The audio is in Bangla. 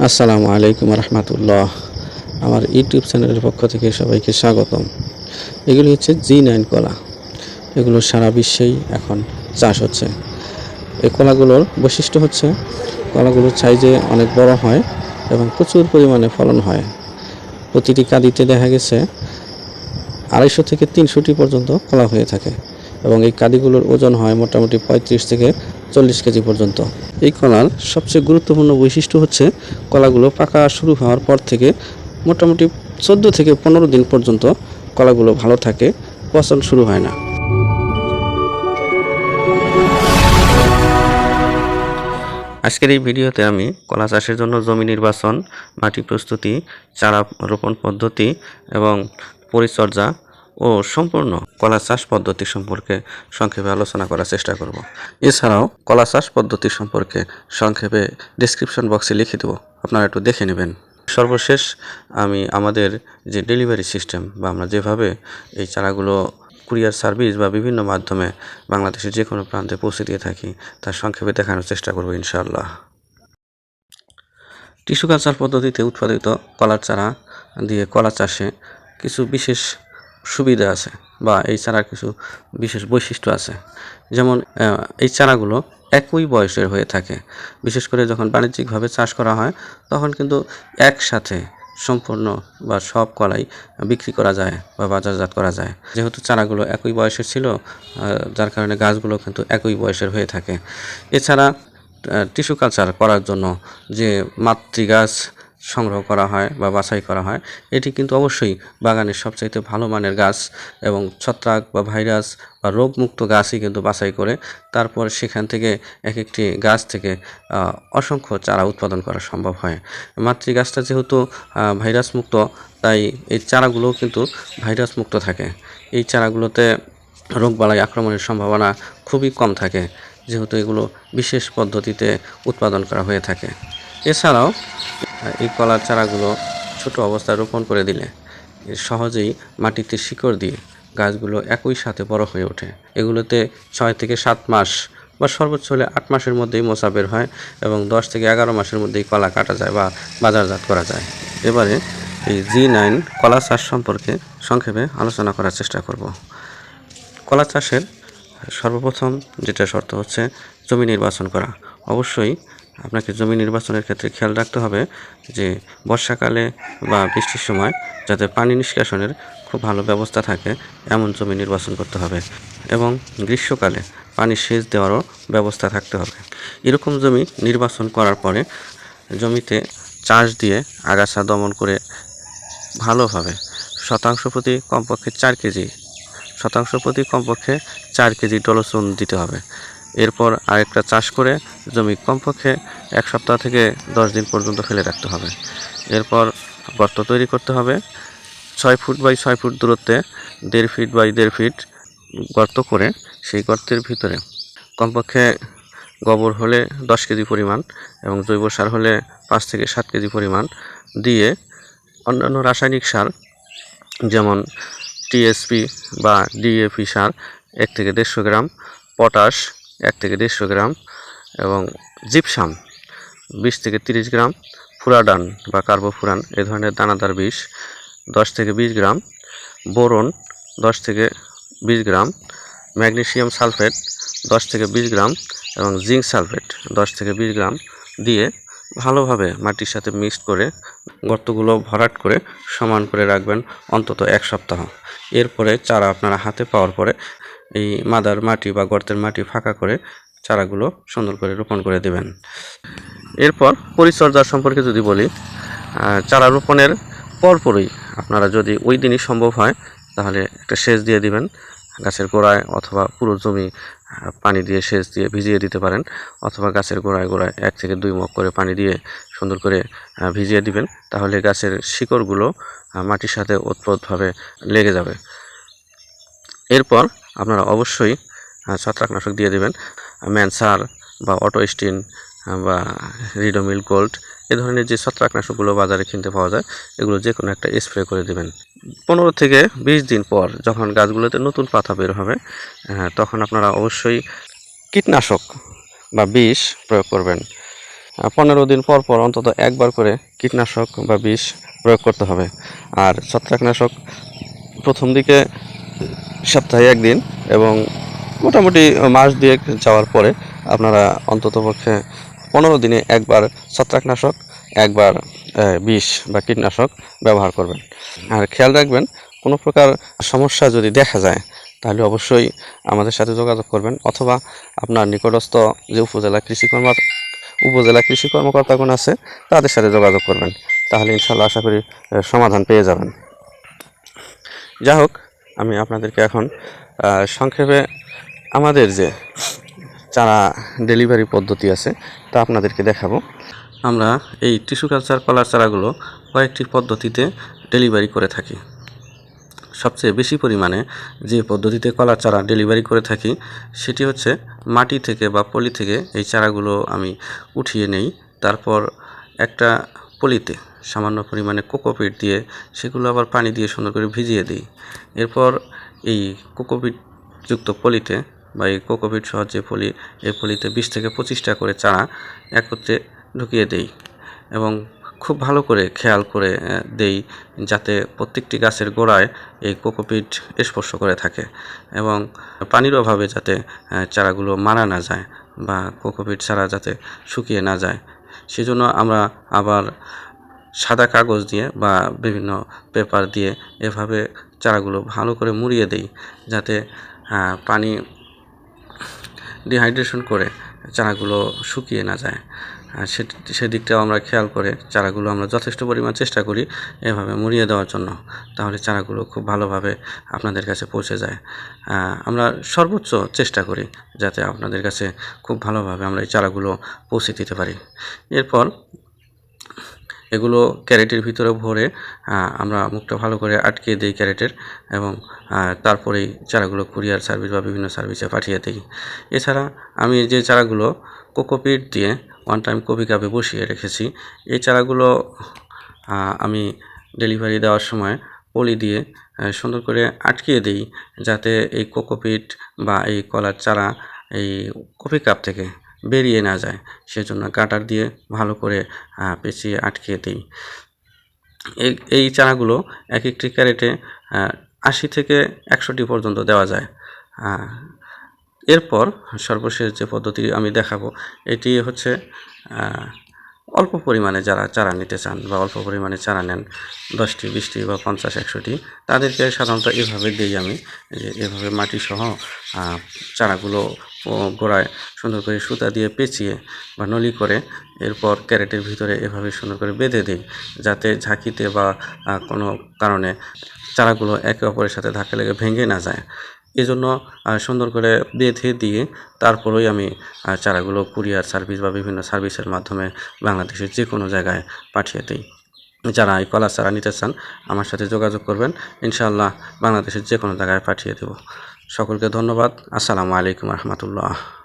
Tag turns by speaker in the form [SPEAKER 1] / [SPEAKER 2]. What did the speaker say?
[SPEAKER 1] আসসালামু আলাইকুম রহমতুল্লাহ। আমার ইউটিউব চ্যানেলের পক্ষ থেকে সবাইকে স্বাগতম। এগুলি হচ্ছে জি নাইন কলা। এগুলো সারা বিশ্বেই এখন চাষ হচ্ছে। এই কলাগুলোর বৈশিষ্ট্য হচ্ছে, কলাগুলোর সাইজে অনেক বড় হয় এবং প্রচুর পরিমাণে ফলন হয়। প্রতিটি কাদিতে দেখা গেছে, আড়াইশো থেকে তিনশোটি পর্যন্ত কলা হয়ে থাকে এবং এই কাদিগুলোর ওজন হয় মোটামুটি পঁয়ত্রিশ থেকে চল্লিশ কেজি পর্যন্ত। এই কলার সবচেয়ে গুরুত্বপূর্ণ বৈশিষ্ট্য হচ্ছে, কলাগুলো পাকা শুরু হওয়ার পর থেকে মোটামুটি চোদ্দ থেকে পনেরো দিন পর্যন্ত কলাগুলো ভালো থাকে, পচন শুরু হয় না। আজকের এই ভিডিওতে আমি কলা চাষের জন্য জমি নির্বাচন, মাটি প্রস্তুতি, চারা রোপণ পদ্ধতি এবং পরিচর্যা ও সম্পূর্ণ কলা চাষ পদ্ধতি সম্পর্কে সংক্ষেপে আলোচনা করার চেষ্টা করব। এছাড়াও কলা চাষ পদ্ধতি সম্পর্কে সংক্ষেপে ডিসক্রিপশন বক্সে লিখে দেবো। আপনারা একটু দেখে নেবেন। সর্বশেষ আমি আমাদের যে ডেলিভারি সিস্টেম বা আমরা যেভাবে এই চারাগুলো কুরিয়ার সার্ভিস বা বিভিন্ন মাধ্যমে বাংলাদেশের যে কোনো প্রান্তে পৌঁছে দিয়ে থাকি, তার সংক্ষেপে দেখানোর চেষ্টা করব ইনশাআল্লাহ। টিস্যু কালচার পদ্ধতিতে উৎপাদিত কলার চারা দিয়ে কলা চাষে কিছু বিশেষ সুবিধা আছে বা এই চারার কিছু বিশেষ বৈশিষ্ট্য আছে। যেমন এই চারাগুলো একই বয়সের হয়ে থাকে। বিশেষ করে যখন বাণিজ্যিকভাবে চাষ করা হয়, তখন কিন্তু একসাথে সম্পূর্ণ বা সব কলাই বিক্রি করা যায় বা বাজারজাত করা যায়। যেহেতু চারাগুলো একই বয়সের ছিল যার কারণে গাছগুলো কিন্তু একই বয়সের হয়ে থাকে। এছাড়া টিস্যু কালচার করার জন্য যে মাতৃগাছ সংগ্রহ করা হয় বা বাছাই করা হয়। এটি কিন্তু অবশ্যই বাগানের সবচাইতে ভালো মানের গাছ এবং ছত্রাক বা ভাইরাস বা রোগমুক্ত গাছই কিন্তু বাছাই করে। তারপর সেখান থেকে এক একটি গাছ থেকে অসংখ্য চারা উৎপাদন করা সম্ভব হয়। মাতৃগাছটা যেহেতু ভাইরাস মুক্ত তাই এই চারাগুলোও কিন্তু ভাইরাস মুক্ত থাকে। এই চারাগুলোতে রোগবালাই আক্রমণের সম্ভাবনা খুবই কম থাকে, যেহেতু এগুলো বিশেষ পদ্ধতিতে উৎপাদন করা হয়ে থাকে। এছাড়াও এই কলার চারাগুলো ছোট অবস্থায় রোপণ করে দিলে সহজেই মাটিতে শিকড় দিয়ে গাছগুলো একই সাথে বড় হয়ে ওঠে। এগুলোতে ছয় থেকে সাত মাস বা সর্বোচ্চ হলে আট মাসের মধ্যেই মোচা বের হয় এবং দশ থেকে এগারো মাসের মধ্যেই কলা কাটা যায় বা বাজারজাত করা যায়। এবারে এই জি নাইন কলা চাষ সম্পর্কে সংক্ষেপে আলোচনা করার চেষ্টা করব। কলা চাষের সর্বপ্রথম যেটা শর্ত হচ্ছে জমি নির্বাচন করা। অবশ্যই আপনাকে জমি নির্বাচনের ক্ষেত্রে খেয়াল রাখতে হবে যে বর্ষাকালে বা বৃষ্টির সময় যাতে পানি নিষ্কাশনের খুব ভালো ব্যবস্থা থাকে, এমন জমি নির্বাচন করতে হবে। এবং গ্রীষ্মকালে পানি সেচ দেওয়ারও ব্যবস্থা থাকতে হবে। এরকম জমি নির্বাচন করার পরে জমিতে চাষ দিয়ে আগাছা দমন করে ভালোভাবে শতাংশ প্রতি কমপক্ষে চার কেজি, শতাংশ প্রতি কমপক্ষে চার কেজি ডলচুন দিতে হবে। এরপর আরেকটা চাষ করে জমি কমপক্ষে এক সপ্তাহ থেকে দশ দিন পর্যন্ত ফেলে রাখতে হবে। এরপর গর্ত তৈরি করতে হবে। ছয় ফুট বাই ছয় ফুট দূরত্বে দেড় ফিট বাই দেড় ফিট গর্ত করে সেই গর্তের ভিতরে কমপক্ষে গোবর হলে দশ কেজি পরিমাণ এবং জৈব সার হলে পাঁচ থেকে সাত কেজি পরিমাণ দিয়ে অন্যান্য রাসায়নিক সার যেমন টিএসপি বা ডিএপি সার এক থেকে দেড়শো গ্রাম, পটাশ এক থেকে দেড়শো গ্রাম এবং জিপসাম বিশ থেকে তিরিশ গ্রাম, ফুরাডান বা কার্বোফুরান, এ ধরনের দানাদার বিষ দশ থেকে বিশ গ্রাম, বোরন দশ থেকে বিশ গ্রাম ম্যাগনেশিয়াম সালফেট দশ থেকে বিশ গ্রাম এবং জিঙ্ক সালফেট দশ থেকে বিশ গ্রাম দিয়ে ভালোভাবে মাটির সাথে মিক্সড করে গর্তগুলো ভরাট করে সমান করে রাখবেন অন্তত এক সপ্তাহ। এরপরে চারা আপনারা হাতে পাওয়ার পরে এই মাদার মাটি বা গর্তের মাটি ফাঁকা করে চারাগুলো সুন্দর করে রোপণ করে দেবেন। এরপর পরিচর্যা সম্পর্কে যদি বলি চারা রোপণের পরপরই আপনারা যদি ওই দিনই সম্ভব হয়, তাহলে একটা সেচ দিয়ে দিবেন, গাছের গোড়ায় অথবা পুরো জমি পানি দিয়ে সেচ দিয়ে ভিজিয়ে দিতে পারেন, অথবা গাছের গোড়ায় গোড়ায় এক থেকে দুই মগ করে পানি দিয়ে সুন্দর করে ভিজিয়ে দিবেন, তাহলে গাছের শিকড়গুলো মাটির সাথে ওতপ্রোতভাবে লেগে যাবে। এরপর আপনারা অবশ্যই ছত্রাকনাশক দিয়ে দেবেন। ম্যানসার বা অটো অটোস্টিন বা রিডোমিল গোল্ড, এ ধরনের যে ছত্রাকনাশকগুলো বাজারে কিনতে পাওয়া যায়, এগুলো যে কোনো একটা স্প্রে করে দেবেন। পনেরো থেকে বিশ দিন পর যখন গাছগুলোতে নতুন পাতা বের হবে তখন আপনারা অবশ্যই কীটনাশক বা বিষ প্রয়োগ করবেন। পনেরো দিন পর পর অন্তত একবার করে কীটনাশক বা বিষ প্রয়োগ করতে হবে। আর ছত্রাকনাশক প্রথম দিকে সপ্তাহে একদিন এবং মোটামুটি মাস দিয়ে যাওয়ার পরে আপনারা অন্ততপক্ষে পনেরো দিনে একবার ছত্রাকনাশক, একবার বিষ বা কীটনাশক ব্যবহার করবেন। আর খেয়াল রাখবেন, কোনো প্রকার সমস্যা যদি দেখা যায়, তাহলে অবশ্যই আমাদের সাথে যোগাযোগ করবেন অথবা আপনার নিকটস্থ যে উপজেলা কৃষি কর্মা, উপজেলা কৃষি কর্মকর্তাগণ আছে, তাদের সাথে যোগাযোগ করবেন। তাহলে ইনশাল্লাহ আশা করি সমাধান পেয়ে যাবেন। যাই হোক আমি আপনাদেরকে এখন সংক্ষেপে আমাদের যে চারা ডেলিভারি পদ্ধতি আছে, তা আপনাদেরকে দেখাবো। আমরা এই টিস্যু কালচার কলার চারাগুলো কয়েকটি পদ্ধতিতে ডেলিভারি করে থাকি। সবচেয়ে বেশি পরিমাণে যে পদ্ধতিতে কলার চারা ডেলিভারি করে থাকি, সেটি হচ্ছে মাটি থেকে বা পলি থেকে এই চারাগুলো আমি উঠিয়ে নেই। তারপর একটা পলিতে সামান্য পরিমাণে কোকোপিট দিয়ে সেগুলো আবার পানি দিয়ে সুন্দর করে ভিজিয়ে দিই। এরপর এই কোকোপিট যুক্ত পলিতে বা এই কোকোপিট সহ যে পলি, এই পলিতে বিশ থেকে পঁচিশটা করে চারা একত্রে ঢুকিয়ে দেই এবং খুব ভালো করে খেয়াল করে দেই যাতে প্রত্যেকটি গাছের গোড়ায় এই কোকোপিট স্পর্শ করে থাকে এবং পানির অভাবে যাতে চারাগুলো মারা না যায় বা কোকোপিট ছাড়া যাতে শুকিয়ে না যায়। সেজন্য আমরা আবার সাদা কাগজ দিয়ে বা বিভিন্ন পেপার দিয়ে এভাবে চারাগুলো ভালো করে মুড়িয়ে দেই, যাতে পানি ডিহাইড্রেশন করে চারাগুলো শুকিয়ে না যায়। আর সে, সেদিকটাও আমরা খেয়াল করে চারাগুলো আমরা যথেষ্ট পরিমাণ চেষ্টা করি এভাবে মুড়িয়ে দেওয়ার জন্য, তাহলে চারাগুলো খুব ভালোভাবে আপনাদের কাছে পৌঁছে যায়। আমরা সর্বোচ্চ চেষ্টা করি যাতে আপনাদের কাছে খুব ভালোভাবে আমরা এই চারাগুলো পৌঁছে দিতে পারি। এরপর এগুলো ক্যারেটের ভিতরে ভরে আমরা মুখটা ভালো করে আটকে দিই ক্যারেটের এবং তারপরেই চারাগুলো কুরিয়ার সার্ভিস বা বিভিন্ন সার্ভিসে পাঠিয়ে দিই। এছাড়া আমি যে চারাগুলো কোকোপিট দিয়ে ওয়ান টাইম কপি কাপে বসিয়ে রেখেছি, এই চারাগুলো আমি ডেলিভারি দেওয়ার সময় পলি দিয়ে সুন্দর করে আটকিয়ে দিই যাতে এই কোকোপিট বা এই কলার চারা এই কফি কাপ থেকে বেরিয়ে না যায়। সেজন্য কাটার দিয়ে ভালো করে পেঁচিয়ে আটকিয়ে দিই। এই এই চারাগুলো এক একটি ক্যারেটে আশি থেকে একশোটি পর্যন্ত দেওয়া যায়। এরপর সর্বশেষ যে পদ্ধতি আমি দেখাবো, এটি হচ্ছে অল্প পরিমাণে যারা চারা নিতে চান বা অল্প পরিমাণে চারা নেন, দশটি, বিশটি বা পঞ্চাশ, একশোটি, তাদেরকে সাধারণত এভাবে দিই আমি যে এভাবে মাটিসহ চারাগুলো গোড়ায় সুন্দর করে সুতা দিয়ে পেঁচিয়ে বা নলি করে এরপর ক্যারেটের ভিতরে এভাবে সুন্দর করে বেঁধে দিই, যাতে ঝাঁকিতে বা কোনো কারণে চারাগুলো একে অপরের সাথে ধাক্কা লেগে ভেঙে না যায়। এজন্য জন্য সুন্দর করে বেঁধে দিয়ে তারপরেই আমি চারাগুলো কুরিয়ার সার্ভিস বা বিভিন্ন সার্ভিসের মাধ্যমে বাংলাদেশের যে কোনো জায়গায় পাঠিয়ে দিই। যারা এই কলা চারা নিতে চান, আমার সাথে যোগাযোগ করবেন। ইনশাআল্লাহ বাংলাদেশের যে কোনো জায়গায় পাঠিয়ে দেব। সকলকে ধন্যবাদ। আসসালামু আলাইকুম রহমতুল্লাহ।